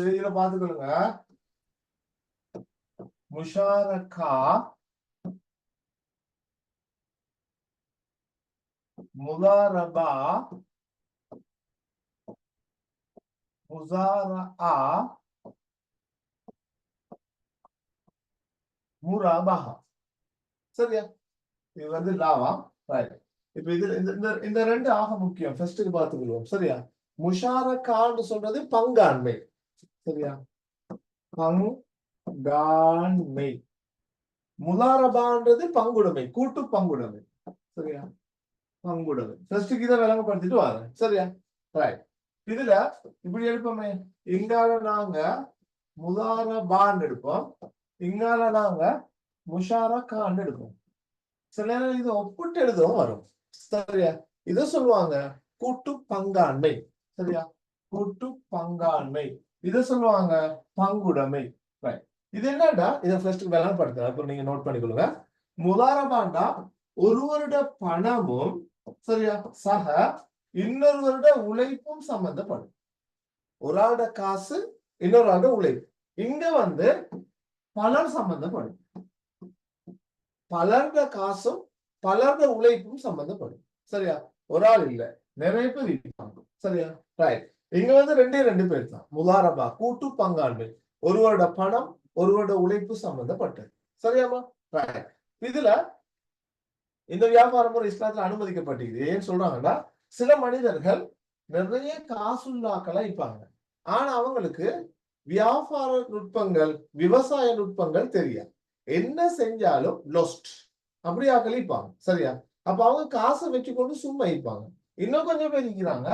இதுல பாத்துக்கணுங்க முஷாரக்கா முதாரபா முசாரா முராபஹா. சரியா? இது வந்து லாவா? ரைட் இப்ப இது இந்த இந்த- இந்த ரெண்டு ஆக முக்கியம். ஃபர்ஸ்ட்டுக்கு பார்த்துக்கொள்வோம். சரியா? முஷாரக்கான்னு சொல்றது பங்காண்மை. சரியா? பங்காண்மை முதாரபான்றது பங்குடைமை கூட்டு பங்குடைமை. சரியா? பங்குடைமை. ஃபர்ஸ்ட் இதை விளங்கப்படுத்திட்டு வரேன். சரியா? ரைட் இதுல இப்படி எடுப்போமே. இங்கால நாங்க முதாரபான் எடுப்போம். இங்கால நாங்க முஷாரக்கான் எடுப்போம். சில நேரம் இது ஒப்பிட்டு எழுதவும் வரும். சரியா? இத சொல்லுவாங்க. கூட்டு பங்காண்மை. சரியா? கூட்டு பங்காண்மை. இத சொல்லுவாங்க பங்குடைமை. இது என்னடா? இதை ஃபர்ஸ்ட் விளங்கப்படுத்துறேன் அப்புறம் நீங்க நோட் பண்ணிக்கொள்ளுங்க. முதாரபாண்டா ஒருவருட பணமும் சரியா? சக இன்னொருவருட உழைப்பும் சம்பந்தப்படும். ஒரு ஆளோட காசு இன்னொரு ஆளோட உழைப்பு. இங்க வந்து பலர் சம்பந்தப்படும். பலர்ட காசும் பலருட உழைப்பும் சம்பந்தப்படும். சரியா? ஒரு ஆள் இல்ல. நிறைய பேர் சரியா? ரைட் இங்க வந்து ரெண்டே ரெண்டு பேர் தான். முதாரபா கூட்டு பங்காண்மை ஒருவரோட பணம் ஒருவரோட உழைப்பு சம்பந்தப்பட்டது. சரியாமா இதுல இந்த வியாபார முறை இஸ்லாத்துல அனுமதிக்கப்பட்டது ஏன்னு சொல்றாங்கன்னா சில மனிதர்கள் நிறைய காசுள்ளாக்களா இருப்பாங்க ஆனா அவங்களுக்கு வியாபார நுட்பங்கள் விவசாய நுட்பங்கள் தெரியாது. என்ன செஞ்சாலும் லொஸ்ட் அப்படியா கழிப்பாங்க சரியா? அப்ப அவங்க காசை வச்சுக்கொண்டு சும்மா இருப்பாங்க இன்னும் கொஞ்சம் பேர் இருக்கிறாங்க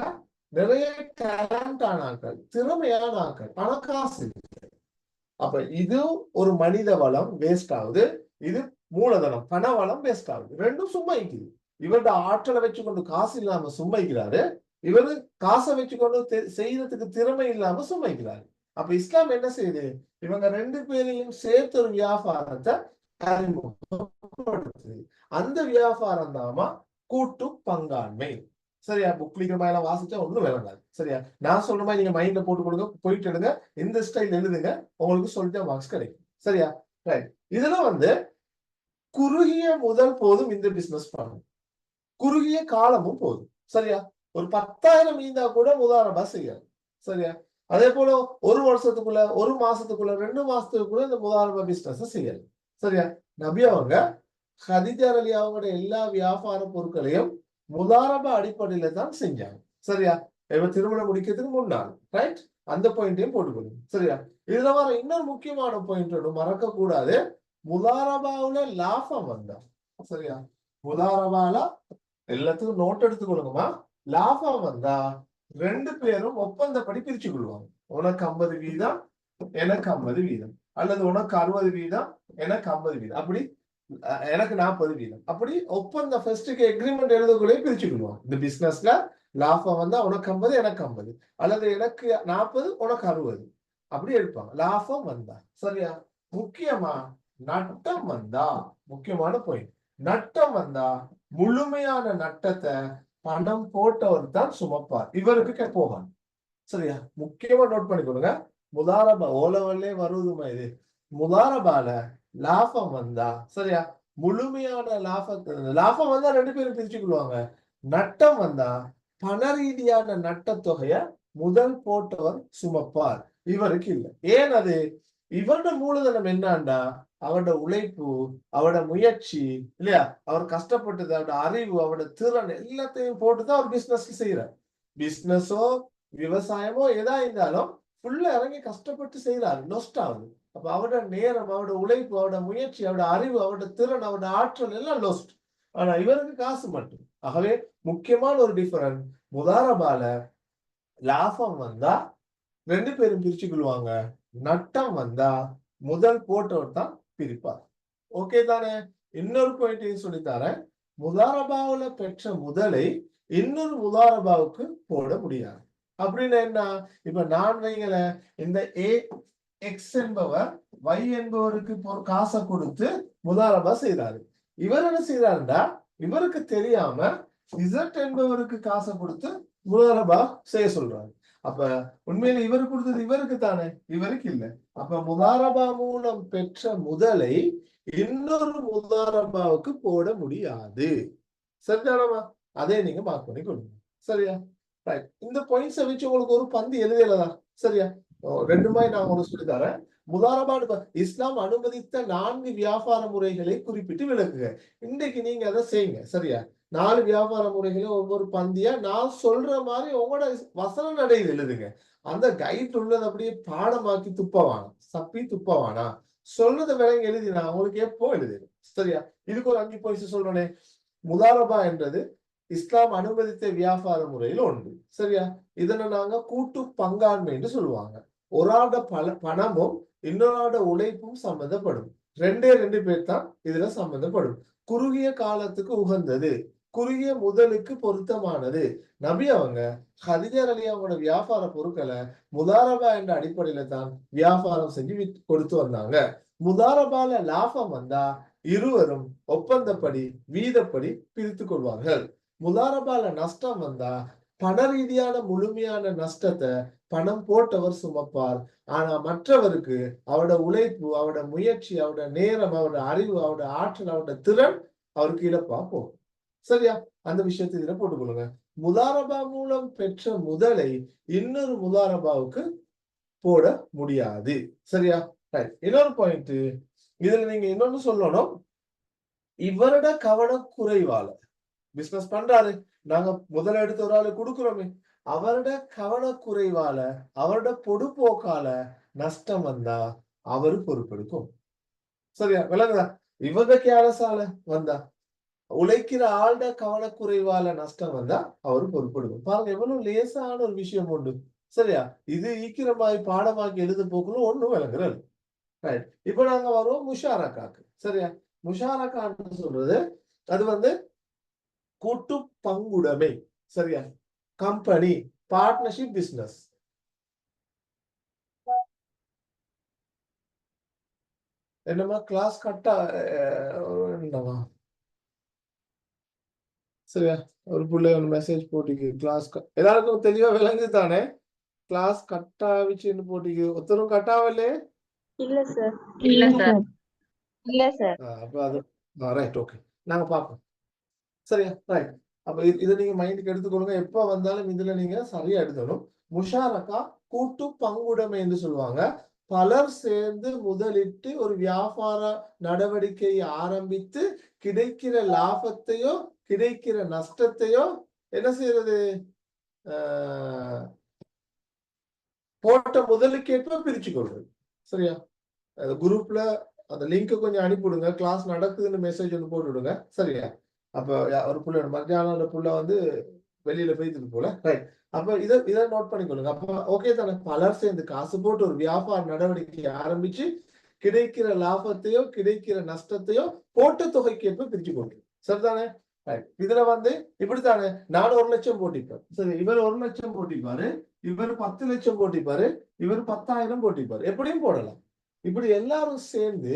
நிறைய டேலண்ட் ஆன ஆட்கள் திறமையான ஆட்கள் ஆனா காசு அப்ப இது ஒரு மனித வளம் வேஸ்ட் ஆகுது. இது மூலதனம் பண வளம் வேஸ்ட் ஆகுது. ரெண்டும் சும்மா இருக்குது இவரோட ஆற்றலை வச்சுக்கொண்டு காசு இல்லாம சும்மைக்கிறாரு இவரு காசை வச்சுக்கொண்டு கொண்டு செய்யறதுக்கு திறமை இல்லாம சுமைக்கிறாரு அப்ப இஸ்லாம் என்ன செய்யுது? இவங்க ரெண்டு பேரையும் சேர்த்து ஒரு வியாபாரத்தை அறிமுகப்படுத்துது. அந்த வியாபாரம் தாமா கூட்டு பங்காண்மை. சரியா? புக் படிக்கிற மாதிரி எல்லாம் வாசிச்சா ஒன்றும் விளங்காது சரியா? நான் சொல்ற மாதிரி நீங்க மைண்ட்ல போட்டு கொடுங்க போயிட்டு எடுங்க. இந்த ஸ்டைல் எழுதுங்க. உங்களுக்கு சொல்லிட்டு மார்க்ஸ் கிடைக்கும். சரியா? ரைட் இதுல வந்து குறுகிய முதல் போதும் இந்த பிசினஸ் பண்ணும். குறுகிய காலமும் போதும். சரியா? ஒரு பத்தாயிரம் மீந்தா கூட முதாரபா செய்யலாம். சரியா? அதே போல ஒரு வருஷத்துக்குள்ள ஒரு மாசத்துக்குள்ள ரெண்டு மாசத்துக்குள்ள இந்த முதாரபா பிசினஸ் செய்யலாம். சரியா? நபி அவங்க ஹதிஜர் அலி அவங்களோட எல்லா வியாபார பொருட்களையும் முதாரபா அடிப்படையில தான் செஞ்சாங்க. சரியா? இப்ப திருமணம் முடிக்கிறதுக்கு முன்னால் ரைட் அந்த பாயிண்டையும் போட்டுக்கணும். சரியா? இதுல வர இன்னொரு முக்கியமான பாயிண்ட் ஒன்று மறக்க கூடாது முதாரபாவுல லாபம் வந்தா. சரியா? முதாரபால எல்லாத்துக்கும் நோட் எடுத்துக்கொள்ளுங்கம்மா. லாபம் வந்தா ரெண்டு பேரும் ஒப்பந்தப்படி பிரிச்சு கொள்வாங்க உனக்கு ஐம்பது வீதம் எனக்கு ஐம்பது வீதம். அல்லது உனக்கு அறுபது வீதம் எனக்கு ஐம்பது வீதம். அப்படி எனக்கு நாற்பது வீதம் அப்படி ஒப்பந்த ஃபர்ஸ்ட்டுக்கு எக்ரிமெண்ட் எழுதக்குள்ளே பிரிச்சு இந்த பிசினஸ்ல லாபம் வந்தா உனக்கு ஐம்பது எனக்கு ஐம்பது. அல்லது எனக்கு நாற்பது உனக்கு அறுபது. அப்படி எடுப்பாங்க லாபம் வந்தா. சரியா? முக்கியமா நட்டம் வந்தா முக்கியமான பாயிண்ட் நட்டம் வந்தா முழுமையான நட்டத்தை பணம் போட்டவர் தான் சுமப்பார். இவருக்கு போவான் போகணும் சரியா? முக்கியமா நோட் பண்ணிக்கொடுங்க முதாரபா ஓலவல்லே வருவதுமா இது? முதாரபால லாபம் வந்தா சரியா? முழுமையான லாபத்தை லாபம் வந்தா ரெண்டு பேரும் பிரிச்சுக்கொள்வாங்க நட்டம் வந்தா பண ரீதியான நட்டத்தொகைய முதல் போட்டவர் சுமப்பார். இவருக்கு இல்லை. ஏன் அது? இவரோட மூலதனம் என்னன்னா அவரோட உழைப்பு அவரோட முயற்சி இல்லையா? அவர் கஷ்டப்பட்டது அவரோட அறிவு அவரோட திறன் எல்லாத்தையும் போட்டுதான் அவர் பிசினஸ் செய்யறார் பிசினஸோ விவசாயமோ எதா இருந்தாலும் ஃபுல்லா இறங்கி கஷ்டப்பட்டு செய்யறாரு நொஸ்ட் ஆகுது. அப்ப அவட நேரம் அவட உழைப்பு அவட முயற்சி அவட அறிவு அவட திறன் அவட ஆற்றல் எல்லாம் லோஸ்ட் ஆனா இவருக்கு காசு மட்டும். ஆகவே முக்கியமான ஒரு டிஃபரன்ஸ் முதாரபால லாபம் வந்தா ரெண்டு பேரும் பிரிச்சு கொள்வாங்க. நட்டம் வந்தா முதல் போட்டவர் தான் பிரிப்பார். ஓகே தானே? இன்னொரு பாயிண்டையும் சொல்லித்தரேன் முதாரபாவுல பெற்ற முதலை இன்னொரு முதாரபாவுக்கு போட முடியாது. அப்படின்னு என்ன? இப்ப நான் வைங்கள இந்த ஏ எக்ஸ் என்பவர் y என்பவருக்கு காசை கொடுத்து முதாரபா செய்யறாரு இவர் என்ன செய்யறாருன்னா இவருக்கு தெரியாம இசட் என்பவருக்கு காசை கொடுத்து முதாரபா செய்ய சொல்றாரு. அப்ப உண்மையில இவர் கொடுத்தது இவருக்கு தானே? இவருக்கு இல்ல. அப்ப முதாரபா மூலம் பெற்ற முதலை இன்னொரு முதாரபாவுக்கு போட முடியாது. சரிதானமா அதே நீங்க மார்க் பண்ணி கொடுங்க. சரியா? ரைட் இந்த பாயிண்ட்ஸை வச்சு உங்களுக்கு ஒரு பந்து எழுதியலதா சரியா? ஓ, ரெண்டு மாதிரி நான் உங்களுக்கு சொல்லி தரேன் முதாரபாடு இஸ்லாம் அனுமதித்த நான்கு வியாபார முறைகளை குறிப்பிட்டு விளக்குங்க இன்றைக்கு நீங்க அதை செய்யுங்க சரியா? நாலு வியாபார முறைகளை ஒவ்வொரு பந்தியா நான் சொல்ற மாதிரி உங்களோட வசன நடையில் எழுதுங்க. அந்த கைட் உள்ளது அப்படியே பாடமாக்கி துப்பவானா? சப்பி துப்பவானா? சொல்றதை விலங்கு எழுதினா உங்களுக்கு எப்போ எழுதிடும் சரியா? இதுக்கு ஒரு அஞ்சு பைசா சொல்றேனே. முதாரபா என்றது இஸ்லாம் அனுமதித்த வியாபார முறையில் ஒன்று சரியா? இதனை நாங்க கூட்டு பங்காண்மை என்று சொல்லுவாங்க. ஒரு ஆட பல பணமும் இன்னொரு ஆட உழைப்பும் சம்பந்தப்படும் ரெண்டே ரெண்டு பேர் தான் இதுல சம்பந்தப்படும் குறுகிய காலத்துக்கு உகந்தது. குறுகிய முதலுக்கு பொருத்தமானது. நபி அவங்க ஹதிஜர் அலி அவங்களோட வியாபார பொருட்களை முதாரபா என்ற அடிப்படையில தான் வியாபாரம் செஞ்சு கொடுத்து வந்தாங்க. முதாரபால லாபம் வந்தா இருவரும் ஒப்பந்தப்படி வீதப்படி பிரித்து கொள்வார்கள். முதாரபால நஷ்டம் வந்தா பண ரீதியான முழுமையான நஷ்டத்தை பணம் போட்டவர் சுமப்பார். ஆனா மற்றவருக்கு அவட உழைப்பு அவட முயற்சி அவட நேரம் அவரோட அறிவு அவட ஆற்றல் அவட திறன் அவருக்கு இழப்பா போகும் சரியா? அந்த விஷயத்தை இதுல போட்டுக்கொள்ளுங்க முதாரபா மூலம் பெற்ற முதலை இன்னொரு முதாரபாவுக்கு போட முடியாது. சரியா? ரைட் இன்னொரு பாயிண்ட் இதுல நீங்க இன்னொன்னு சொல்லணும். இவரோட கவனக்குறைவால. பிசினஸ் பண்றாரு. நாங்க முதல்ல எடுத்து ஒரு ஆளு கொடுக்குறோமே. அவரோட கவனக்குறைவால அவரோட பொடுப்போக்கால நஷ்டம் வந்தா அவரு பொறுப்பெடுக்கும். சரியா? விளங்குதா? இவங்க கேலசால வந்தா உழைக்கிற ஆள்ட கவனக்குறைவால நஷ்டம் வந்தா அவரு பொறுப்பெடுக்கும். பாருங்க எவ்வளவு லேசான ஒரு விஷயம் உண்டு. சரியா? இது ஈக்கிரமாய் பாடமாக்கி எழுத போக்குள்ள ஒண்ணும் விளங்குறது ரைட் இப்ப நாங்க வருவோம் முஷாரக்காக்கு. சரியா? முஷாரக்கான்னு சொல்றது அது வந்து கூட்டு பங்குடைமை. சரியா? கம்பெனி பார்ட்னர்ஷிப் பிசினஸ் என்னமா கிளாஸ் கட்டா என்னவா சரியா? ஒரு பிள்ளை ஒரு மெசேஜ் போட்டிக்கு கிளாஸ் எல்லாருக்கும் தெளிவா விளங்குது தானே? கிளாஸ் கட் ஆவிச்சுன்னு போட்டிக்கு. ஒருத்தரும் கட் ஆகலே இல்ல சார் இல்ல சார் இல்ல சார் அப்ப அது ரைட் ஓகே நாங்க பார்ப்போம் சரியா? ரைட் அப்ப இதை நீங்க மைண்டுக்கு எடுத்துக்கொள்ளுங்க. எப்ப வந்தாலும் இதுல நீங்க சரியா எடுத்தணும் முஷாரக்கா கூட்டு பங்குடைமை என்று சொல்லுவாங்க. பலர் சேர்ந்து முதலிட்டு ஒரு வியாபார நடவடிக்கையை ஆரம்பித்து கிடைக்கிற லாபத்தையோ கிடைக்கிற நஷ்டத்தையோ என்ன செய்யறது? ஆஹ் போட்ட முதலுக்கேற்ப பிரிச்சு கொள்றது. சரியா? அந்த குரூப்ல அந்த லிங்க் கொஞ்சம் அனுப்பிவிடுங்க. கிளாஸ் நடக்குதுன்னு மெசேஜ் ஒன்று போட்டு விடுங்க சரியா? அப்ப ஒரு புள்ள மத்தியானம் அந்த புள்ள வந்து வெளியில போயிட்டு போல. ரைட் அப்ப இதை இதை நோட் பண்ணிக்கொள்ளுங்க அப்ப ஓகே தானே? பலர் சேர்ந்து காசு போட்டு ஒரு வியாபார நடவடிக்கையை ஆரம்பிச்சு கிடைக்கிற லாபத்தையோ கிடைக்கிற நஷ்டத்தையோ போட்ட தொகைக்கேற்ப பிரிச்சு கொள்ளுங்க சரிதானே? ரைட் இதுல வந்து இப்படித்தானே? நான் ஒரு லட்சம் போட்டிப்பேன் சரி இவர் ஒரு லட்சம் போட்டிப்பாரு. இவர் பத்து லட்சம் போட்டிப்பாரு. இவர் பத்தாயிரம் போட்டிப்பாரு. எப்படியும் போடலாம். இப்படி எல்லாரும் சேர்ந்து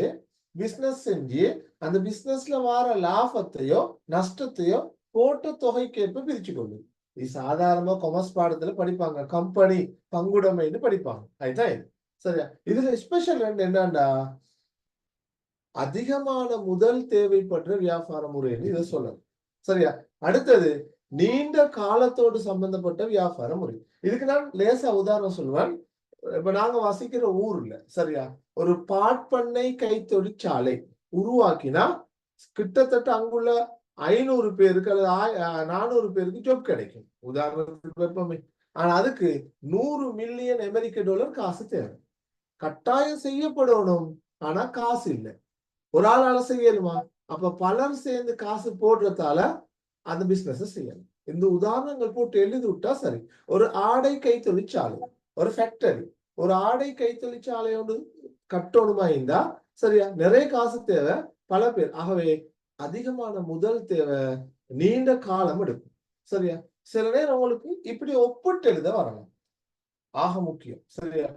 பிசினஸ் செஞ்சு அந்த பிசினஸ்ல வர லாபத்தையோ நஷ்டத்தையோ போட்ட தொகைக்கேற்ப பிரிச்சு கொள்ளுது இது சாதாரணமா கொமர்ஸ் பாடத்துல படிப்பாங்க கம்பெனி பங்குடைமைன்னு படிப்பாங்க அதுதான் இது சரியா இதுல ஸ்பெஷல் என்னன்னா அதிகமான முதல் தேவைப்படுற வியாபார முறைன்னு இதை சொல்லணும் சரியா அடுத்தது நீண்ட காலத்தோடு சம்பந்தப்பட்ட வியாபார முறை இதுக்கு நான் லேசா உதாரணம் சொல்லுவேன் இப்ப நாங்க வசிக்கிற ஊர்ல சரியா? ஒரு பாட்பண்ணை கைத்தொழிற்சாலை உருவாக்கினா கிட்டத்தட்ட அங்குள்ள ஐநூறு பேருக்கு அல்லது நானூறு பேருக்கு ஜாப் கிடைக்கும். உதாரணத்துக்கு வெப்பமே. ஆனா அதுக்கு நூறு மில்லியன் அமெரிக்க டாலர் காசு தேவை. கட்டாயம் செய்யப்படணும். ஆனா காசு இல்லை. ஒரு ஆளால செய்யணுமா அப்ப பலர் சேர்ந்து காசு போடுறதால அந்த பிசினஸ் செய்யணும் இந்த உதாரணங்கள் போட்டு எழுதி விட்டா சரி. ஒரு ஆடை கைத்தொழிற்சாலை. ஒரு ஃபேக்டரி ஒரு ஆடை கைத்தொழிற்சாலை ஒன்று கட்டணுமா இருந்தா சரியா? நிறைய காசு தேவை. பல பேர் ஆகவே அதிகமான முதல் தேவை நீண்ட காலம் எடுக்கும். சரியா? சில நேரம் உங்களுக்கு இப்படி ஒப்பிட்டு எழுத வரலாம். ஆக முக்கியம். சரியா?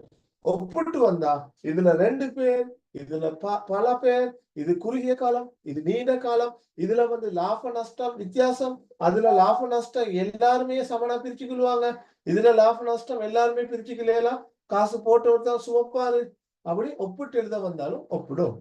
ஒப்பிட்டு வந்தா இதுல ரெண்டு பேர் இதுல ப- பல பேர் இது குறுகிய காலம் இது நீண்ட காலம் இதுல வந்து லாப நஷ்டம் வித்தியாசம் அதுல லாப நஷ்டம் எல்லாருமே சமனா பிரிச்சுக்கொள்வாங்க இதுல லாப நஷ்டம் எல்லாருமே பிரிச்சுக்கலாம் காசு போட்டவர் தான் சுவப்பாரு. அப்படி ஒப்பிட்டு எழுத வந்தாலும் ஒப்பிடும்.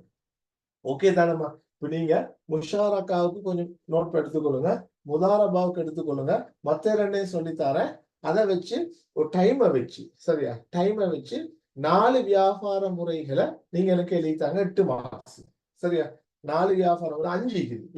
ஓகே தானம்மா? இப்ப நீங்க முஷாரக்காவுக்கு கொஞ்சம் நோட் எடுத்துக்கொள்ளுங்க முதாரபாவுக்கு எடுத்துக்கொள்ளுங்க மத்த ரெண்டையும் சொல்லித்தாரேன் தரேன். அதை வச்சு ஒரு டைமை வச்சு சரியா? டைமை வச்சு நாலு வியாபார முறைகளை நீங்க எனக்கு எழுதித்தாங்க எட்டு மார்க்ஸ் சரியா? நாலு வியாபார முறை அஞ்சு இருக்குது